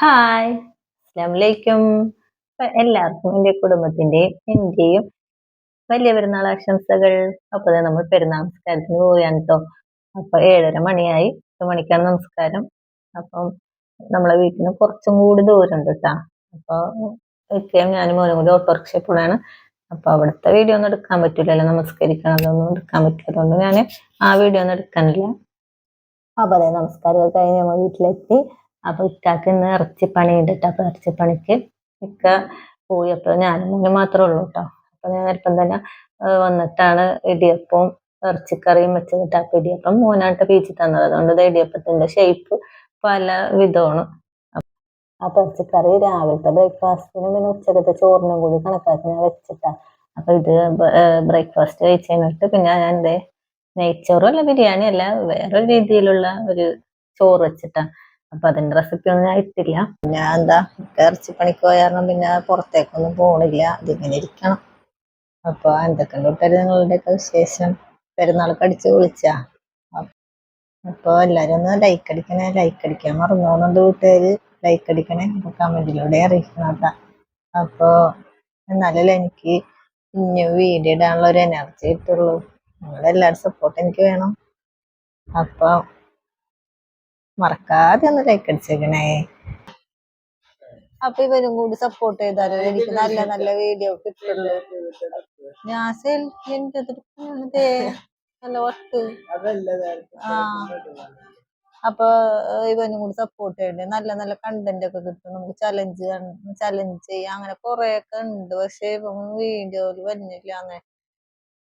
Hi അസ്ലാമലൈക്കും എല്ലാവർക്കും എന്റെ കുടുംബത്തിന്റെയും എന്റെയും വലിയ പെരുന്നാൾ ആശംസകൾ. അപ്പോൾ നമ്മൾ പെരുന്നാൾ നമസ്കാരത്തിന് പോവുകയാണ് കേട്ടോ അപ്പോൾ ഏഴര മണിയായി. എട്ട് മണിക്കാണ് നമസ്കാരം. അപ്പം നമ്മളെ വീട്ടിന് കുറച്ചും കൂടി ദൂരമുണ്ട് കേട്ടോ അപ്പോൾ എത്തിയാൽ ഞാനും മോനും കൂടി ഓട്ടോറിക്ഷ പോവാണ് അപ്പോൾ അവിടുത്തെ വീഡിയോ ഒന്നും എടുക്കാൻ പറ്റില്ലല്ലോ നമസ്കരിക്കണം അതൊന്നും എടുക്കാൻ പറ്റില്ല ഞാൻ ആ വീഡിയോ ഒന്നും എടുക്കാനില്ല. അപ്പോൾ അതെ നമസ്കാരം കഴിഞ്ഞ് നമ്മൾ വീട്ടിലെത്തി. അപ്പൊ ഇക്കാക്ക് ഇന്ന് ഇറച്ചിപ്പണി ഉണ്ട് കേട്ടോ അപ്പൊ ഇറച്ചിപ്പണിക്ക് ഇക്ക പോയി. അപ്പൊ ഞാനും മോനും മാത്രമേ ഉള്ളൂ കേട്ടോ അപ്പൊ ഞാൻ ഇപ്പം തന്നെ വന്നിട്ടാണ് ഇടിയപ്പവും ഇറച്ചിക്കറിയും വെച്ചിട്ട് അപ്പൊ ഇടിയപ്പം മോനായിട്ട് പീച്ചി തന്നത്. അതുകൊണ്ട് ഇടിയപ്പത്തിന്റെ ഷേപ്പ് പല വിധമാണ്. അപ്പൊ ഇറച്ചിക്കറി രാവിലത്തെ ബ്രേക്ക്ഫാസ്റ്റിനും പിന്നെ ഉച്ചക്കത്തെ ചോറിനും കൂടി കണക്കാക്കി ഞാൻ വെച്ചിട്ടാ. അപ്പൊ ഇത് ബ്രേക്ക്ഫാസ്റ്റ് കഴിച്ച് കഴിഞ്ഞിട്ട് പിന്നെ ഞാൻ എന്റെ നെയ്ച്ചോറും അല്ല ബിരിയാണി അല്ല വേറൊരു രീതിയിലുള്ള ഒരു ചോറ് വെച്ചിട്ടാ. അപ്പൊ അതിന്റെ റെസിപ്പി ഒന്നും ഞാൻ പിന്നെ എന്താ ഇറച്ചി പണിക്ക് പോയ കാരണം പിന്നെ പുറത്തേക്കൊന്നും പോണില്ല. അതിങ്ങനെ ഇരിക്കണം. അപ്പൊ എന്തൊക്കെ കൂട്ടര് നിങ്ങളുടെയൊക്കെ വിശേഷം? പെരുന്നാളൊക്കെ അടിച്ച് വിളിച്ചാ അപ്പൊ എല്ലാരും ഒന്ന് ലൈക്ക് അടിക്കണേ ലൈക്ക് അടിക്കാൻ മറന്നോന്നുണ്ട് വീട്ടുകാര്. ലൈക്ക് അടിക്കണേ അപ്പൊ കമന്റിലൂടെ അറിയിക്കണം കേട്ടാ. അപ്പൊ എന്നാലല്ലേ എനിക്ക് ഇനി വീഡിയോ ഇടാനുള്ള ഒരു എനർജി കിട്ടുള്ളൂ. നിങ്ങളുടെ എല്ലാവരും സപ്പോർട്ട് എനിക്ക് വേണം. അപ്പൊ മറക്കാതെ ഒന്ന് ലൈക്ക് അടിച്ചേക്കണേ. അപ്പൊ ഇവരും കൂടി സപ്പോർട്ട് ചെയ്താലോ? എനിക്ക് നല്ല നല്ല വീഡിയോ കിട്ടുള്ളൂ ഞാൻ സെൽഫി നല്ല വർക്ക് ആ. അപ്പൊ ഇവനും കൂടി സപ്പോർട്ട് ചെയ്യണ്ടേ? നല്ല നല്ല കണ്ടന്റ് ഒക്കെ കിട്ടും. നമുക്ക് ചലഞ്ച് ചലഞ്ച് ചെയ്യാം. അങ്ങനെ കൊറേ ഒക്കെ ഉണ്ട്. പക്ഷെ ഇവൻ വീഡിയോയിൽ വരുന്നില്ല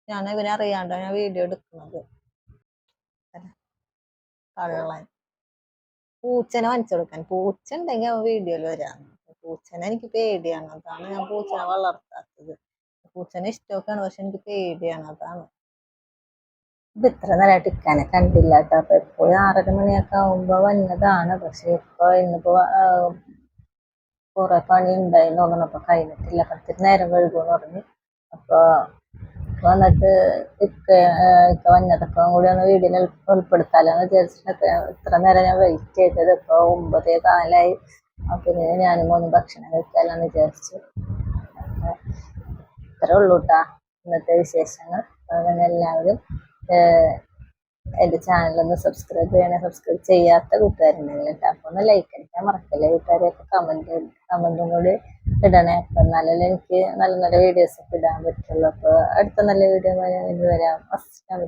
ഞാൻ ഇവനെ അറിയാണ്ടാണ് ഞാൻ വീഡിയോ എടുക്കുന്നത് കള്ളൻ. പൂച്ചനെ വാങ്ങിച്ചു കൊടുക്കാൻ. പൂച്ച ഉണ്ടെങ്കിൽ അവൻ വീഡിയോയിൽ വരാം. പൂച്ചനെ എനിക്ക് പേടിയാണ്. അതാണ് ഞാൻ പൂച്ചനെ വളർത്താത്തത്. പൂച്ചനെ ഇഷ്ടമൊക്കെയാണ് പക്ഷെ എനിക്ക് പേടിയാണ്. അതാണ്. ഇത് ഇത്ര നേരമായിട്ട് ഇക്കാനെ കണ്ടില്ല കേട്ടോ. അപ്പൊ എപ്പോഴും ആറര മണിയൊക്കെ ആവുമ്പോ വന്നതാണ്. പക്ഷെ ഇപ്പൊ ഇന്നിപ്പോ കുറെ പണി ഉണ്ടായിരുന്നു തോന്നണപ്പോ കഴിഞ്ഞിട്ടില്ല. പത്തിരി നേരം കഴുകുമെന്ന് പറഞ്ഞു. അപ്പൊ വന്നിട്ട് ഇക്ക ഇക്ക വന്നതൊക്കെ കൂടി ഒന്ന് വീഡിയോയിൽ ഉൾപ്പെടുത്താലോന്ന് വിചാരിച്ചിട്ട് ഇത്ര നേരം ഞാൻ വെയിറ്റ് ചെയ്തത്. ഇപ്പൊ ഒമ്പതേ കാലായി. പിന്നെ ഞാനും മൂന്ന് ഭക്ഷണം കഴിക്കാലോന്ന് വിചാരിച്ചു. ഇത്രേ ഉള്ളൂ കേട്ടാ ഇന്നത്തെ വിശേഷങ്ങൾ. അങ്ങനെ എല്ലാവരും എന്റെ ചാനലൊന്ന് സബ്സ്ക്രൈബ് ചെയ്യണേ. സബ്സ്ക്രൈബ് ചെയ്യാത്ത കൂട്ടുകാരുണ്ടെങ്കിൽ കേട്ടോ അപ്പോൾ ഒന്ന് ലൈക്ക് അടിക്കാൻ മറക്കല്ലേ കൂട്ടുകാരെയൊക്കെ കമന്റ് കമന്റും കൂടി ഇടണേ. അപ്പം എന്നാലല്ലേ എനിക്ക് നല്ല നല്ല വീഡിയോസ് ഒക്കെ ഇടാൻ പറ്റുള്ളൂ. അപ്പോൾ അടുത്ത നല്ല വീഡിയോ വരാം അസ്സാം